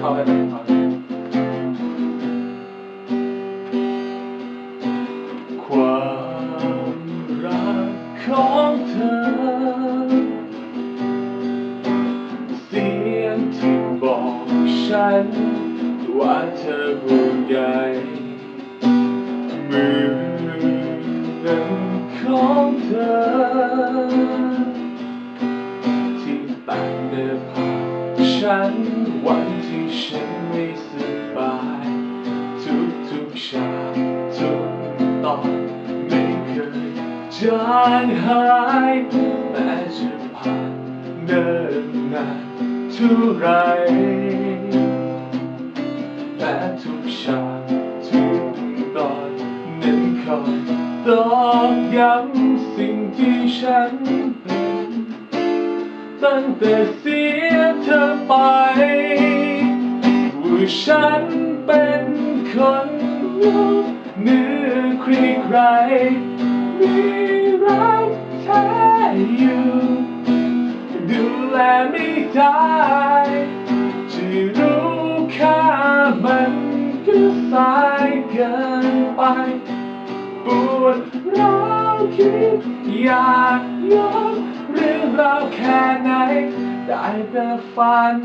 ขาได้ไหมครับความรักของเธอ เสียงที่บอกฉัน ว่าเธอห่วงใยมือนั้นของเธอที่ตัดเนื้อผ่าฉันวัน ฉันไม่สบาย ทุกทุกเช้าทุกตอนไม่เคยจางหายแม้จะผ่านเนิ่นนานเท่าไรแม้ทุกชาทุกตอนนั้นคอยตอกย้ำสิ่งที่ฉันเป็นตั้งแต่เสียเธอไป ฉันเป็นคนโง่เนื้อครใคร มีรักแท้อยู่ดูแลไม่ได้จะรู้ค่ามันก็สายเกินไปปวดร้าวคิดอยากยอนเรื่องราวแค่ไหน ได้แต่ฝัน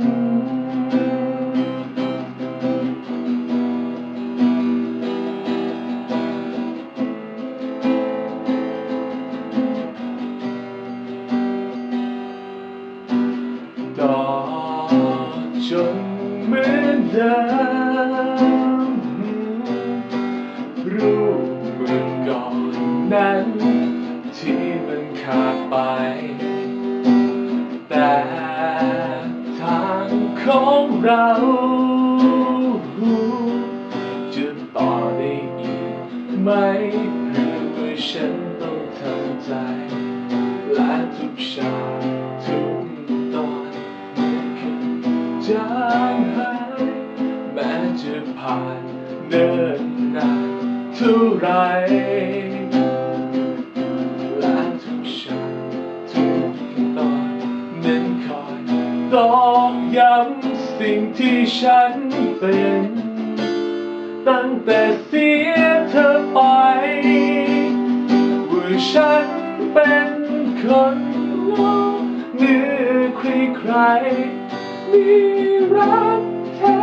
เดิมรูปเหมือนก่อนนั้น ที่มันขาดไป แต่ทางของเราจะต่อได้อีกไหมหรือว่าฉันต้องทำใจ และทุกชาทุกตอนเมื่อคืนจะ ผ่านเนิ่นนานเท่าไรและทุกเช้าทุกตอนนั้นคอยตอกย้ำสิ่งที่ฉันเป็น ตั้งแต่เสียเธอไปว่าฉันเป็นคนโง่เหนือใครใครมีรักแท้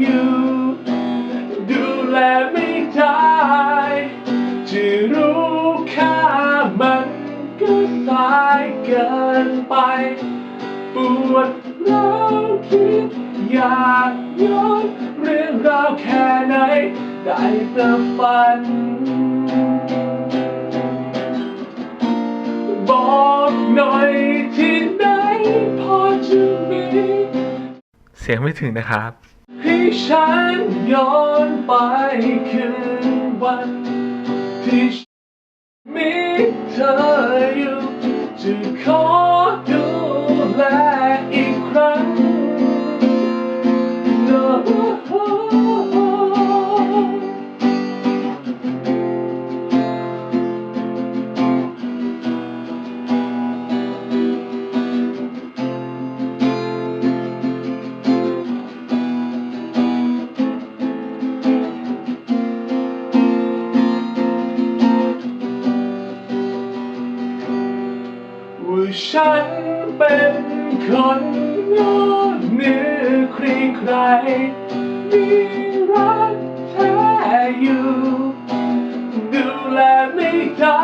อยู่ ปปวดร้าวคิดอยากย้อนเรื่องราวแค่ไหน ได้แต่ฝัน บอกหน่อยที่ไหนพอจะมี เสียงไม่ถึงนะครับ ให้ฉันย้อนไปคืนวันที่ฉันมีเธออยู่จะขอ ฉันเป็นคนโง่เหนือใครใครมีรักแท้อยู่ ดูแลไม่ได้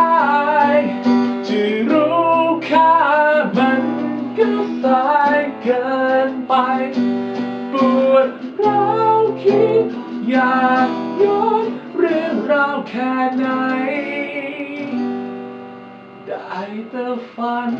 จะรู้ค่ามันก็สายเกินไป ปวดร้าวคิดอยากย้อนเรื่องราวแค่ไหน ได้แต่ฝัน